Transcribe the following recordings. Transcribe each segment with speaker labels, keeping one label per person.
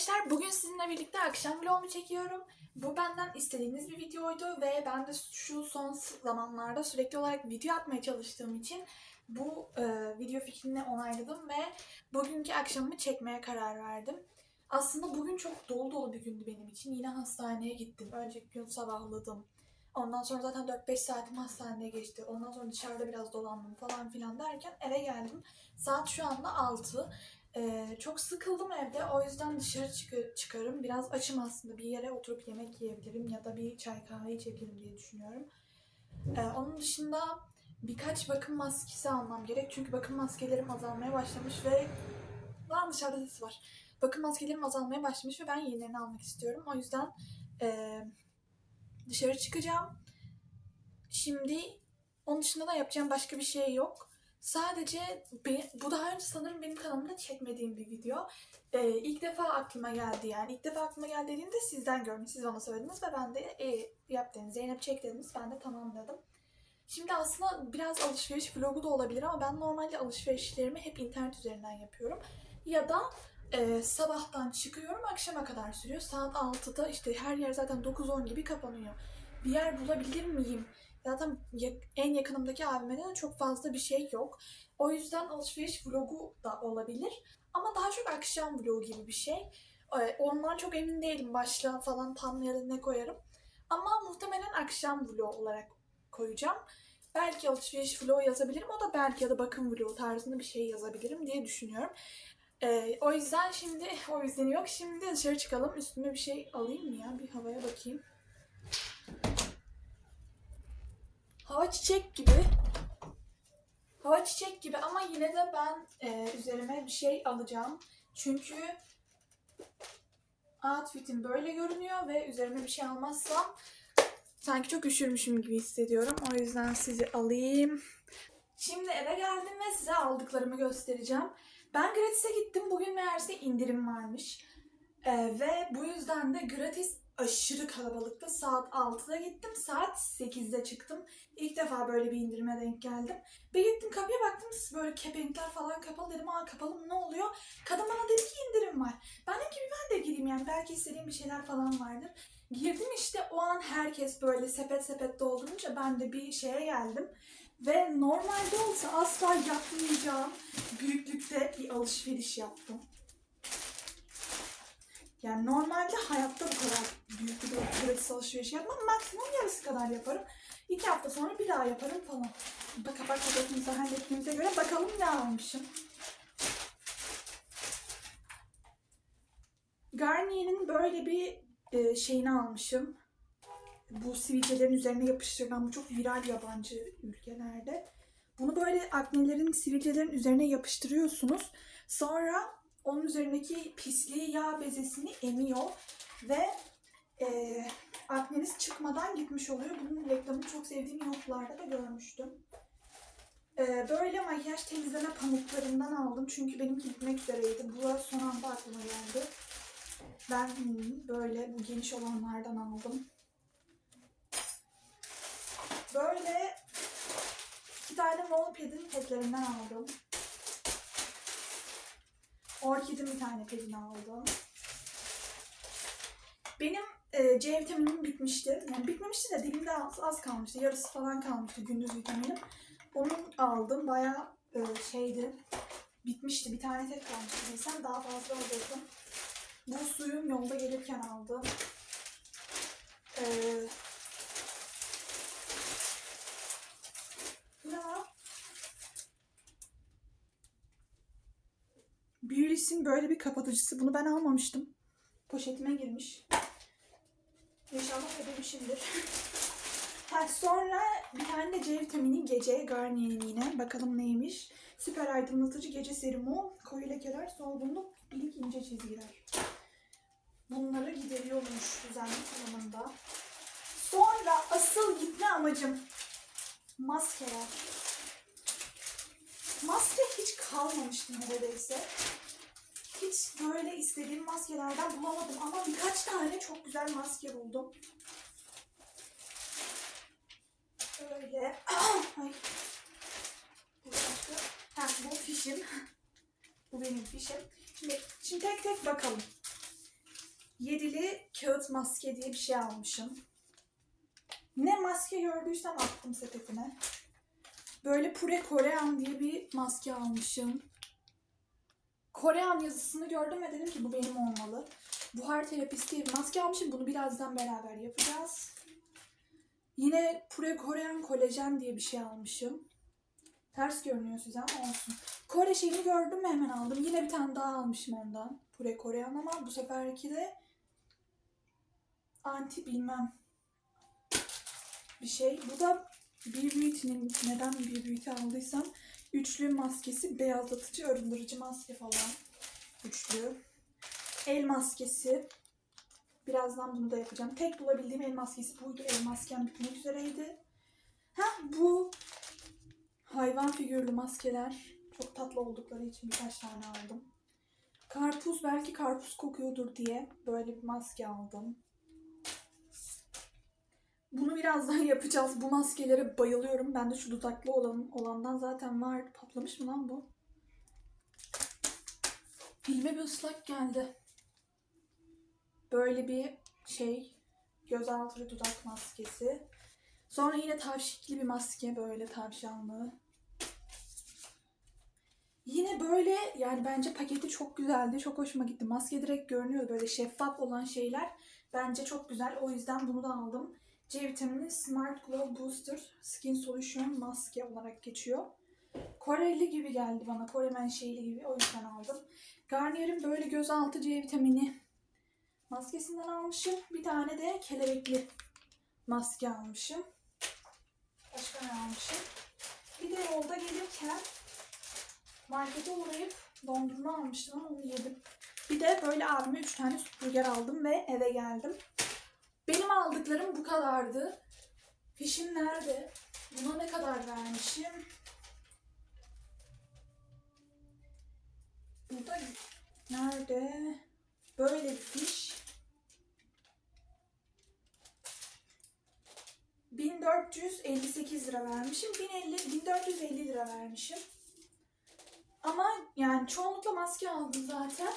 Speaker 1: arkadaşlar bugün sizinle birlikte akşam vlogumu çekiyorum. Bu benden istediğiniz bir videoydu ve ben de şu son zamanlarda sürekli olarak video atmaya çalıştığım için bu e, video fikrini onayladım ve bugünkü akşamımı çekmeye karar verdim. Aslında bugün çok dolu dolu bir gündü benim için. Yine hastaneye gittim. Önceki gün sabahladım. Ondan sonra zaten 4-5 saatim hastanede geçti. Ondan sonra dışarıda biraz dolandım falan filan derken eve geldim. Saat şu anda 6. Ee, çok sıkıldım evde. O yüzden dışarı çık- çıkarım. Biraz açım aslında. Bir yere oturup yemek yiyebilirim ya da bir çay kahve içebilirim diye düşünüyorum. Ee, onun dışında birkaç bakım maskesi almam gerek. Çünkü bakım maskelerim azalmaya başlamış ve... Lan dışarıda ses var. Bakım maskelerim azalmaya başlamış ve ben yenilerini almak istiyorum. O yüzden ee, dışarı çıkacağım. Şimdi onun dışında da yapacağım başka bir şey yok. Sadece bu daha önce sanırım benim kanalımda çekmediğim bir video. Ee, ilk defa aklıma geldi yani. İlk defa aklıma geldi dediğimde sizden gördüm. Siz bana söylediniz ve ben de e, yap dediniz. Zeynep çek dediniz. Ben de tamam dedim. Şimdi aslında biraz alışveriş vlogu da olabilir ama ben normalde alışverişlerimi hep internet üzerinden yapıyorum. Ya da e, sabahtan çıkıyorum akşama kadar sürüyor. Saat 6'da işte her yer zaten 9-10 gibi kapanıyor. Bir yer bulabilir miyim? Zaten en yakınımdaki AVM'de de çok fazla bir şey yok. O yüzden alışveriş vlogu da olabilir. Ama daha çok akşam vlogu gibi bir şey. Ee, Ondan çok emin değilim. Başlığa falan tam ya ne koyarım. Ama muhtemelen akşam vlogu olarak koyacağım. Belki alışveriş vlogu yazabilirim. O da belki ya da bakım vlogu tarzında bir şey yazabilirim diye düşünüyorum. Ee, o yüzden şimdi, o yüzden yok. Şimdi dışarı çıkalım. Üstüme bir şey alayım mı ya? Bir havaya bakayım. Hava çiçek gibi. Hava çiçek gibi ama yine de ben e, üzerime bir şey alacağım. Çünkü outfit'im böyle görünüyor ve üzerime bir şey almazsam sanki çok üşürmüşüm gibi hissediyorum. O yüzden sizi alayım. Şimdi eve geldim ve size aldıklarımı göstereceğim. Ben gratis'e gittim. Bugün meğerse indirim varmış. E, ve bu yüzden de gratis aşırı kalabalıktı. Saat 6'da gittim. Saat 8'de çıktım. İlk defa böyle bir indirime denk geldim. Bir gittim kapıya baktım böyle kepenkler falan kapalı dedim. Aa kapalı mı ne oluyor? Kadın bana dedi ki indirim var. Ben dedim ki ben de gireyim yani belki istediğim bir şeyler falan vardır. Girdim işte o an herkes böyle sepet sepet doldurunca ben de bir şeye geldim. Ve normalde olsa asla yapmayacağım büyüklükte bir alışveriş yaptım. Yani normalde hayatta bu kadar büyük bir gratis alışveriş yapmam. Maksimum yarısı kadar yaparım. İki hafta sonra bir daha yaparım falan. Bak kapak kapatımızı hallettiğimize göre bakalım ne almışım. Garnier'in böyle bir e, şeyini almışım. Bu sivilcelerin üzerine yapıştırılan bu çok viral yabancı ülkelerde. Bunu böyle aknelerin, sivilcelerin üzerine yapıştırıyorsunuz. Sonra onun üzerindeki pisliği yağ bezesini emiyor ve e, akneniz çıkmadan gitmiş oluyor. Bunun reklamını çok sevdiğim YouTube'larda da görmüştüm. E, böyle makyaj temizleme pamuklarından aldım. Çünkü benimki bitmek üzereydi. Bu son anda aklıma geldi. Ben hmm, böyle bu geniş olanlardan aldım. Böyle iki tane Molped'in pedlerinden aldım. Orkid'in bir tane pedini aldım. Benim e, C vitaminim bitmişti. Yani bitmemişti de dilimde az, az kalmıştı. Yarısı falan kalmıştı gündüz vitaminim. Onu aldım. Bayağı e, şeydi. Bitmişti. Bir tane tek kalmıştı. Bilsem daha fazla alacaktım. Bu suyum yolda gelirken aldım. Ee, bu ne var? Beauty's'in böyle bir kapatıcısı. Bunu ben almamıştım. Poşetime girmiş. İnşallah ödemişimdir. ha, sonra bir tane de C vitamini gece Garnier'in yine. Bakalım neymiş. Süper aydınlatıcı gece serumu. Koyu lekeler, solgunluk, ilik ince çizgiler. Bunları gideriyormuş düzenli kullanımda. Sonra asıl gitme amacım maskeler. Maske hiç kalmamıştı neredeyse. Hiç böyle istediğim maskelerden bulamadım ama birkaç tane çok güzel maske buldum. Böyle. Ay. Bu. Ha, bu fişim. bu benim fişim. Şimdi, şimdi tek tek bakalım. yedili kağıt maske diye bir şey almışım. Ne maske gördüysem attım sepetine. Böyle Pure Korean diye bir maske almışım. Korean yazısını gördüm ve dedim ki bu benim olmalı. Buhar terapisti diye bir maske almışım. Bunu birazdan beraber yapacağız. Yine Pure Korean kolajen diye bir şey almışım. Ters görünüyor size ama olsun. Kore şeyini gördüm ve hemen aldım. Yine bir tane daha almışım ondan. Pure Korean ama bu seferki de anti bilmem bir şey. Bu da bir Beauty'nin neden bir Beauty aldıysam üçlü maskesi beyazlatıcı arındırıcı maske falan. Üçlü. El maskesi. Birazdan bunu da yapacağım. Tek bulabildiğim el maskesi buydu. El maskem bitmek üzereydi. Ha bu hayvan figürlü maskeler. Çok tatlı oldukları için birkaç tane aldım. Karpuz belki karpuz kokuyordur diye böyle bir maske aldım. Bunu birazdan yapacağız. Bu maskelere bayılıyorum. Bende şu dudaklı olan, olandan zaten var. Patlamış mı lan bu? Elime bir ıslak geldi. Böyle bir şey. Gözaltı dudak maskesi. Sonra yine tavşikli bir maske böyle tavşanlı. Yine böyle yani bence paketi çok güzeldi. Çok hoşuma gitti. Maske direkt görünüyor böyle şeffaf olan şeyler. Bence çok güzel. O yüzden bunu da aldım. C vitamini Smart Glow Booster Skin Solution maske olarak geçiyor. Koreli gibi geldi bana. Kore menşeili gibi. O yüzden aldım. Garnier'in böyle gözaltı C vitamini maskesinden almışım. Bir tane de kelebekli maske almışım. Başka ne almışım? Bir de yolda gelirken markete uğrayıp dondurma almıştım ama onu yedim. Bir de böyle abime 3 tane süpürge aldım ve eve geldim. Benim aldıklarım bu kadardı. Fişim nerede? Buna ne kadar vermişim? Burada nerede? Böyle bir fiş. 1458 lira vermişim. 1050, 1450 lira vermişim. Ama yani çoğunlukla maske aldım zaten.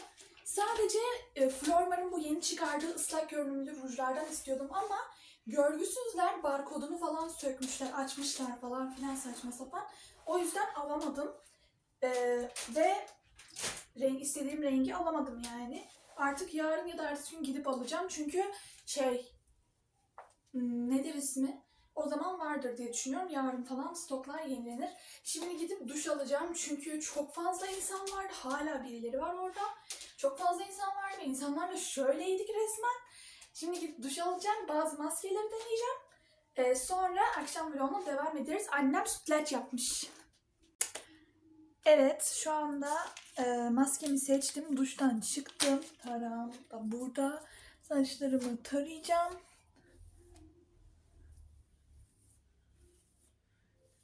Speaker 1: Sadece e, Flormar'ın bu yeni çıkardığı ıslak görünümlü rujlardan istiyordum ama görgüsüzler barkodunu falan sökmüşler, açmışlar falan filan saçma sapan. O yüzden alamadım. E, ve renk istediğim rengi alamadım yani. Artık yarın ya da ertesi gün gidip alacağım. Çünkü şey hmm, nedir ismi? O zaman vardır diye düşünüyorum. Yarın falan stoklar yenilenir. Şimdi gidip duş alacağım çünkü çok fazla insan var. Hala birileri var orada. Çok fazla insan var ve insanlarla şöyleydik resmen. Şimdi gidip duş alacağım. Bazı maskeleri deneyeceğim. Ee, sonra akşam vloguna devam ederiz. Annem sütlaç yapmış. Evet şu anda e, maskemi seçtim. Duştan çıktım. Taram da burada. Saçlarımı tarayacağım.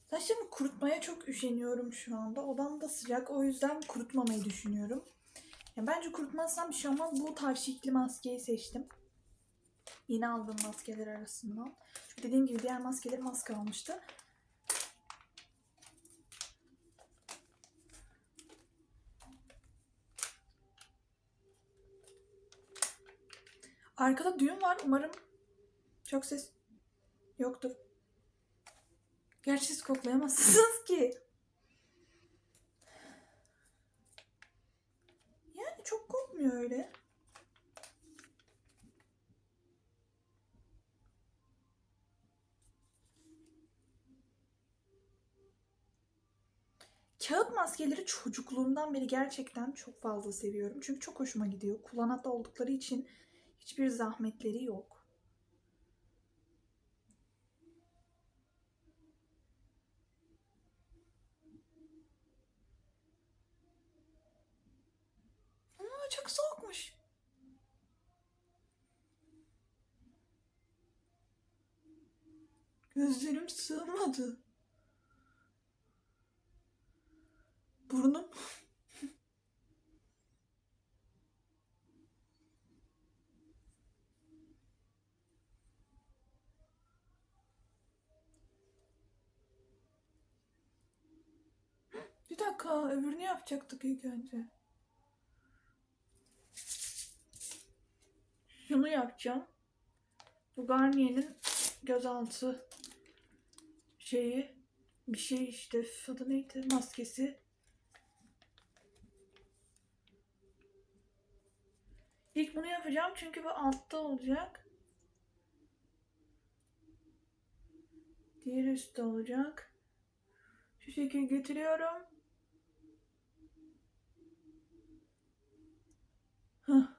Speaker 1: Saçlarımı kurutmaya çok üşeniyorum şu anda. Odam da sıcak. O yüzden kurutmamayı düşünüyorum. Ya bence kurutmazsam bir şey olmaz. Bu tavşikli maskeyi seçtim. Yeni aldığım maskeler arasından. Çünkü dediğim gibi diğer maskeler maske almıştı. Arkada düğün var. Umarım çok ses yoktur. Gerçi siz koklayamazsınız ki. Yani çok kokmuyor öyle. Kağıt maskeleri çocukluğumdan beri gerçekten çok fazla seviyorum. Çünkü çok hoşuma gidiyor. Kullanatlı oldukları için hiçbir zahmetleri yok. Çok soğukmuş. Gözlerim sığmadı. Burnum Bir dakika öbürünü yapacaktık ilk önce. Şunu yapacağım. Bu Garnier'in gözaltı şeyi bir şey işte adı neydi maskesi. İlk bunu yapacağım çünkü bu altta olacak. Diğeri üstte olacak. Şu şekil getiriyorum. Hah.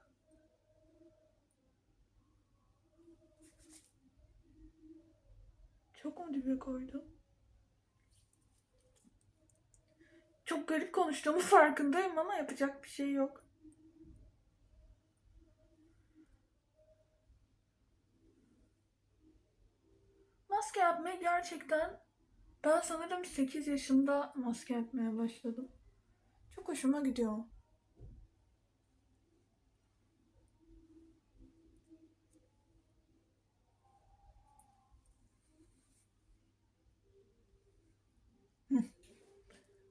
Speaker 1: Çok mu dibe koydum? Çok garip konuştuğumu farkındayım ama yapacak bir şey yok. Maske yapmayı gerçekten ben sanırım 8 yaşında maske yapmaya başladım. Çok hoşuma gidiyor.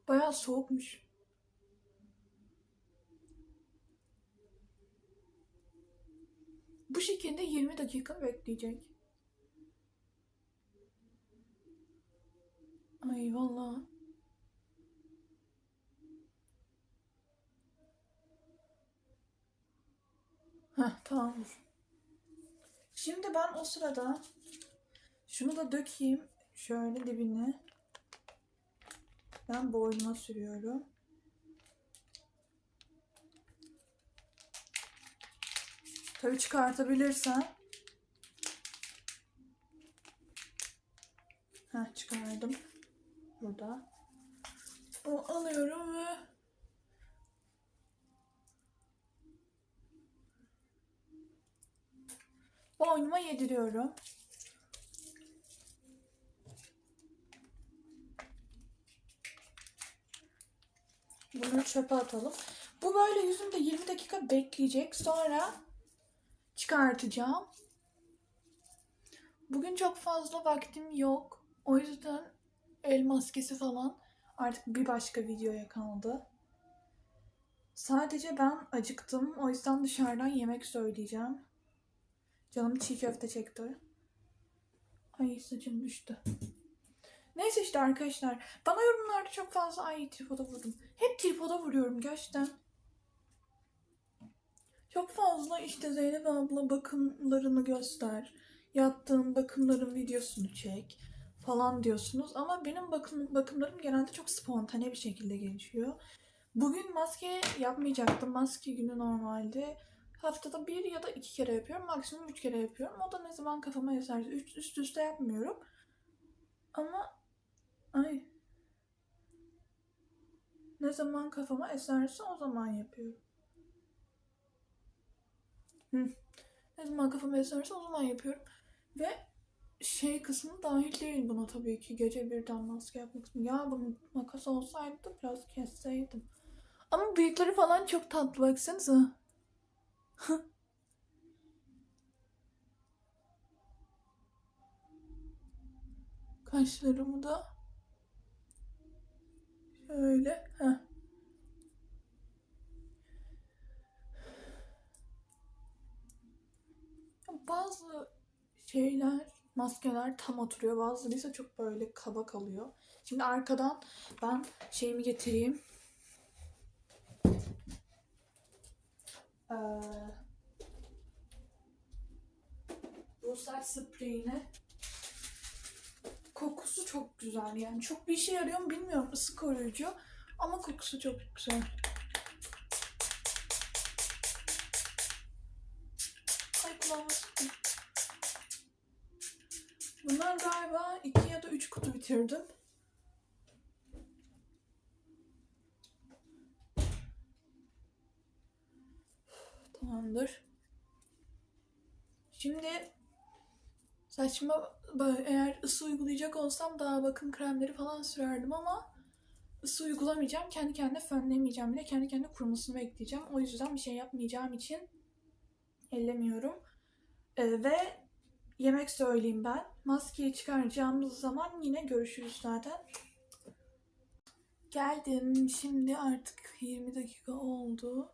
Speaker 1: Bayağı soğukmuş. Bu şekilde 20 dakika bekleyecek. Ay vallahi. Heh tamamdır. Şimdi ben o sırada şunu da dökeyim şöyle dibine. Ben boynuma sürüyorum. Tabii çıkartabilirsen. Heh çıkardım. Burada. O alıyorum ve boynuma yediriyorum. Bunu çöpe atalım. Bu böyle yüzümde 20 dakika bekleyecek. Sonra çıkartacağım. Bugün çok fazla vaktim yok. O yüzden el maskesi falan artık bir başka videoya kaldı. Sadece ben acıktım. O yüzden dışarıdan yemek söyleyeceğim. Canım çiğ köfte çekti. Ay saçım düştü. Neyse işte arkadaşlar. Bana yorumlarda çok fazla ay tripoda vurdum. Hep tripoda vuruyorum gerçekten. Çok fazla işte Zeynep abla bakımlarını göster. Yattığın bakımların videosunu çek falan diyorsunuz. Ama benim bakım, bakımlarım genelde çok spontane bir şekilde gelişiyor. Bugün maske yapmayacaktım. Maske günü normalde. Haftada bir ya da iki kere yapıyorum. Maksimum üç kere yapıyorum. O da ne zaman kafama eserse. Üst, üst üste yapmıyorum. Ama ay ne zaman kafama eserse o zaman yapıyorum. Hı. Ne zaman kafama eserse o zaman yapıyorum. Ve şey kısmı dahil değil buna tabii ki. Gece birden maske yapmak kısmı. Ya bu makas olsaydı biraz kesseydim. Ama büyükleri falan çok tatlı baksanıza. Kaşlarımı da şöyle. Heh. Bazı şeyler, maskeler tam oturuyor. Bazıları ise çok böyle kaba kalıyor. Şimdi arkadan ben şeyimi getireyim. Ee, bu saç spreyini kokusu çok güzel yani. Çok bir işe yarıyor mu bilmiyorum. Isı koruyucu. Ama kokusu çok güzel. Ay kulağıma. Bunlar galiba iki ya da üç kutu bitirdim. Tamamdır. Şimdi saçma eğer ısı uygulayacak olsam daha bakım kremleri falan sürerdim ama ısı uygulamayacağım. Kendi kendine fönlemeyeceğim bile. Kendi kendine kurumasını bekleyeceğim. O yüzden bir şey yapmayacağım için ellemiyorum. Ee, ve yemek söyleyeyim ben. Maskeyi çıkaracağımız zaman yine görüşürüz zaten. Geldim. Şimdi artık 20 dakika oldu.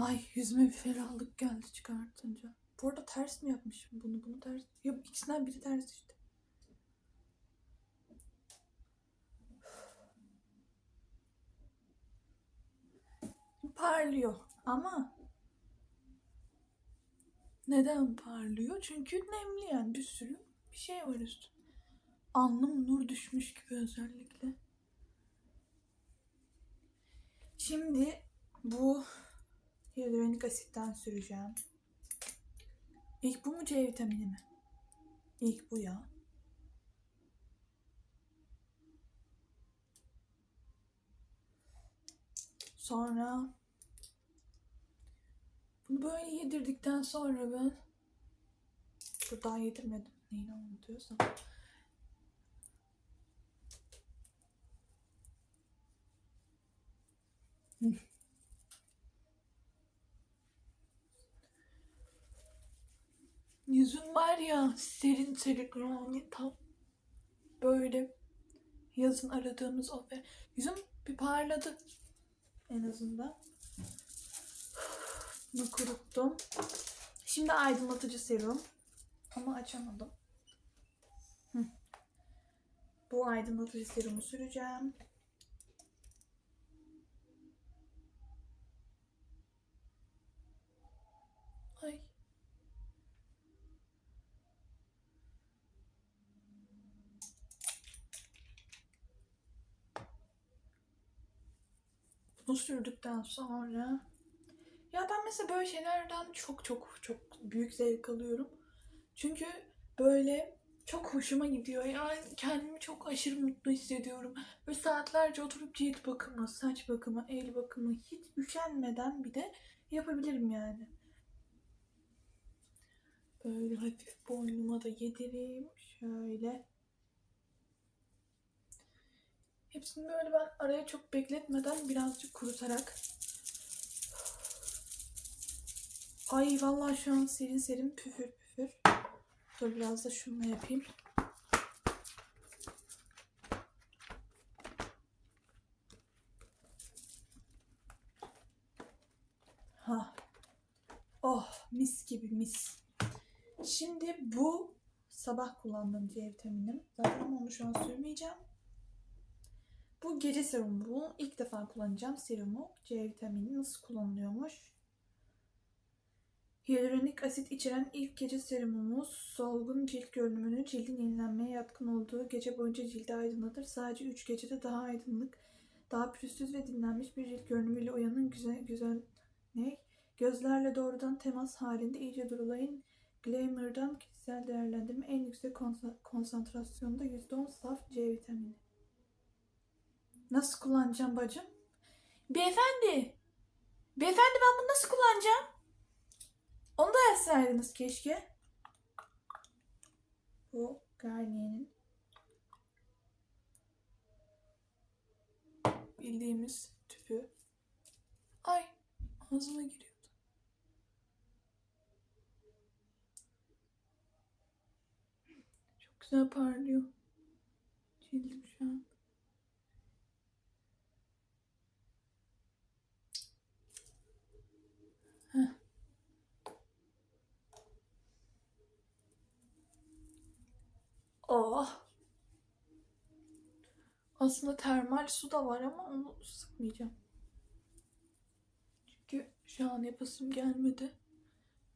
Speaker 1: Ay yüzüme bir ferahlık geldi çıkartınca. Bu arada ters mi yapmışım bunu? Bunu ters. Ya ikisinden biri ters işte. Parlıyor ama neden parlıyor? Çünkü nemli yani bir sürü bir şey var üstünde. Alnım nur düşmüş gibi özellikle. Şimdi bu hyaluronik asitten süreceğim. İlk bu mu C vitamini mi? İlk bu ya. Sonra bunu böyle yedirdikten sonra ben daha yedirmedim. Neyini anlatıyorsam. Hı. Yüzüm var ya serin serin yani tam böyle yazın aradığımız o ve yüzüm bir parladı en azından. Bunu kuruttum. Şimdi aydınlatıcı serum. Ama açamadım. Bu aydınlatıcı serumu süreceğim. Ay. Bunu sürdükten sonra ya ben mesela böyle şeylerden çok çok çok büyük zevk alıyorum. Çünkü böyle çok hoşuma gidiyor. Yani kendimi çok aşırı mutlu hissediyorum. Böyle saatlerce oturup cilt bakımı, saç bakımı, el bakımı hiç üşenmeden bir de yapabilirim yani. Böyle hafif boynuma da yedireyim. Şöyle. Hepsini böyle ben araya çok bekletmeden birazcık kurutarak Ay vallahi şu an serin serin püfür püfür. Dur biraz da şununla yapayım. Ha. Oh mis gibi mis. Şimdi bu sabah kullandığım C vitaminim. Zaten onu şu an sürmeyeceğim. Bu gece serumu. Bu ilk defa kullanacağım serumu. C vitamini nasıl kullanılıyormuş? Hyaluronik asit içeren ilk gece serumumuz solgun cilt görünümünü cildin yenilenmeye yatkın olduğu gece boyunca cildi aydınlatır. Sadece 3 gecede daha aydınlık, daha pürüzsüz ve dinlenmiş bir cilt görünümüyle uyanın güzel güzel ne? Gözlerle doğrudan temas halinde iyice durulayın. Glamour'dan kişisel değerlendirme en yüksek konsa- konsantrasyonda %10 saf C vitamini. Nasıl kullanacağım bacım? Beyefendi! Beyefendi ben bunu nasıl kullanacağım? Onu da yazsaydınız keşke. Bu Garnier'in bildiğimiz tüpü. Ay ağzıma giriyordu. Çok güzel parlıyor. Cildim şu an. Heh. Oh. Aslında termal su da var ama onu sıkmayacağım. Çünkü şu an yapasım gelmedi.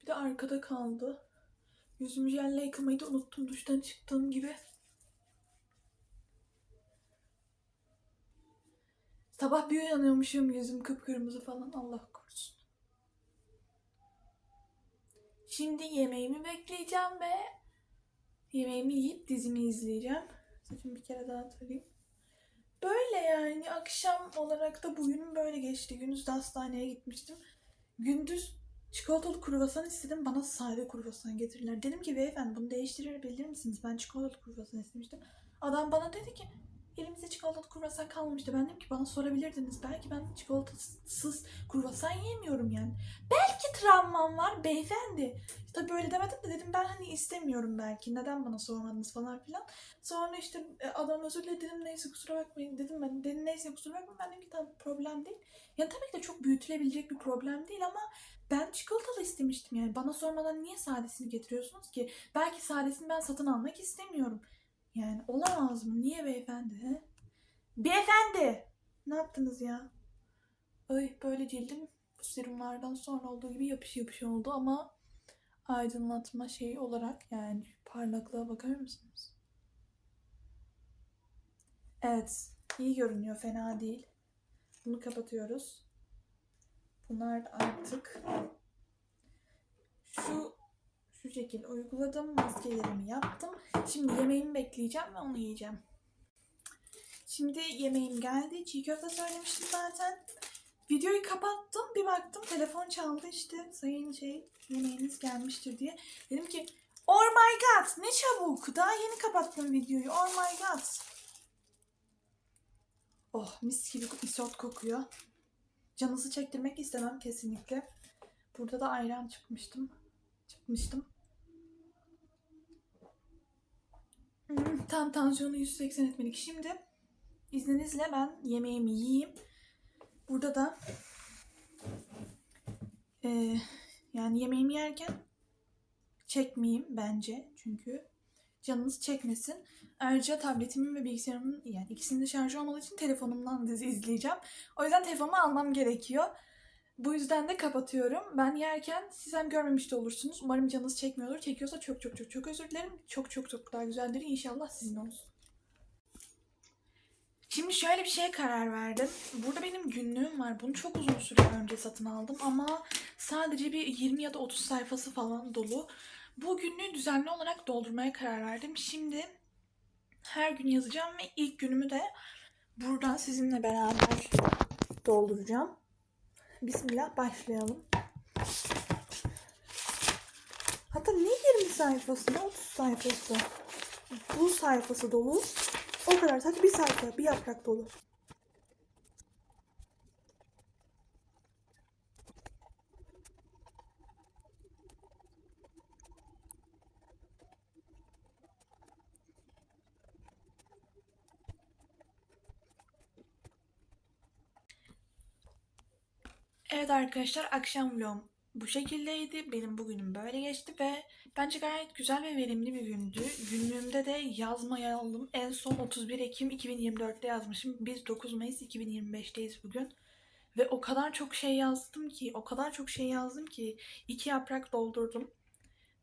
Speaker 1: Bir de arkada kaldı. Yüzümü jelle yıkamayı da unuttum duştan çıktığım gibi. Sabah bir uyanıyormuşum yüzüm kıpkırmızı falan Allah korusun. Şimdi yemeğimi bekleyeceğim ve Yemeğimi yiyip dizimi izleyeceğim. Saçımı bir kere daha tarayayım. Böyle yani akşam olarak da bugünüm böyle geçti. Gündüz de hastaneye gitmiştim. Gündüz çikolatalı kruvasan istedim. Bana sade kruvasan getirdiler. Dedim ki beyefendi bunu değiştirebilir misiniz? Ben çikolatalı kruvasan istemiştim. Adam bana dedi ki elimizde çikolatalı kruvasan kalmamıştı. Ben dedim ki bana sorabilirdiniz. Belki ben çikolatasız kruvasan yiyemiyorum yani. Belki travmam var beyefendi. İşte böyle demedim de dedim ben hani istemiyorum belki. Neden bana sormadınız falan filan. Sonra işte e, adam özür diledi dedim neyse kusura bakmayın dedim ben. Dedim neyse kusura bakmayın ben dedim ki tamam problem değil. Yani tabii ki de çok büyütülebilecek bir problem değil ama ben çikolatalı istemiştim yani. Bana sormadan niye sadesini getiriyorsunuz ki? Belki sadesini ben satın almak istemiyorum. Yani olamaz mı? Niye beyefendi? He? Beyefendi! Ne yaptınız ya? Ay böyle cildim bu serumlardan sonra olduğu gibi yapış yapış oldu ama aydınlatma şeyi olarak yani parlaklığa bakar mısınız? Evet, iyi görünüyor, fena değil. Bunu kapatıyoruz. Bunlar artık şu şu şekil uyguladım. Maskelerimi yaptım. Şimdi yemeğimi bekleyeceğim ve onu yiyeceğim. Şimdi yemeğim geldi. Çiğ köfte söylemiştim zaten. Videoyu kapattım. Bir baktım telefon çaldı işte. Sayın şey yemeğiniz gelmiştir diye. Dedim ki Oh my god ne çabuk. Daha yeni kapattım videoyu. Oh my god. Oh mis gibi isot kokuyor. Canınızı çektirmek istemem kesinlikle. Burada da ayran çıkmıştım. Çıkmıştım. Hmm, Tam tansiyonu 180 etmelik. Şimdi izninizle ben yemeğimi yiyeyim. Burada da eee, yani yemeğimi yerken çekmeyeyim bence çünkü canınız çekmesin. Ayrıca tabletimin ve bilgisayarımın yani ikisinin de şarjı olmadığı için telefonumdan dizi izleyeceğim. O yüzden telefonumu almam gerekiyor. Bu yüzden de kapatıyorum. Ben yerken siz hem görmemiş de olursunuz. Umarım canınız çekmiyordur. Çekiyorsa çok çok çok çok özür dilerim. Çok çok çok daha güzeldir. İnşallah sizin olsun. Şimdi şöyle bir şeye karar verdim. Burada benim günlüğüm var. Bunu çok uzun süre önce satın aldım ama sadece bir 20 ya da 30 sayfası falan dolu. Bu günlüğü düzenli olarak doldurmaya karar verdim. Şimdi her gün yazacağım ve ilk günümü de buradan sizinle beraber dolduracağım. Bismillah başlayalım. Hatta ne 20 sayfası ne 30 sayfası. Bu sayfası dolu. O kadar sadece bir sayfa bir yaprak dolu. Evet arkadaşlar akşam vlogum bu şekildeydi. Benim bugünüm böyle geçti ve bence gayet güzel ve verimli bir gündü. Günlüğümde de yazmayalım. En son 31 Ekim 2024'te yazmışım. Biz 9 Mayıs 2025'teyiz bugün. Ve o kadar çok şey yazdım ki, o kadar çok şey yazdım ki iki yaprak doldurdum.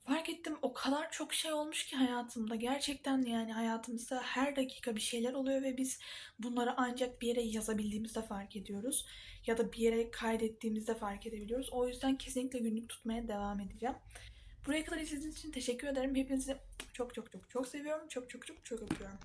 Speaker 1: Fark ettim o kadar çok şey olmuş ki hayatımda. Gerçekten yani hayatımızda her dakika bir şeyler oluyor ve biz bunları ancak bir yere yazabildiğimizde fark ediyoruz. Ya da bir yere kaydettiğimizde fark edebiliyoruz. O yüzden kesinlikle günlük tutmaya devam edeceğim. Buraya kadar izlediğiniz için teşekkür ederim. Hepinizi çok çok çok çok seviyorum. Çok çok çok çok öpüyorum.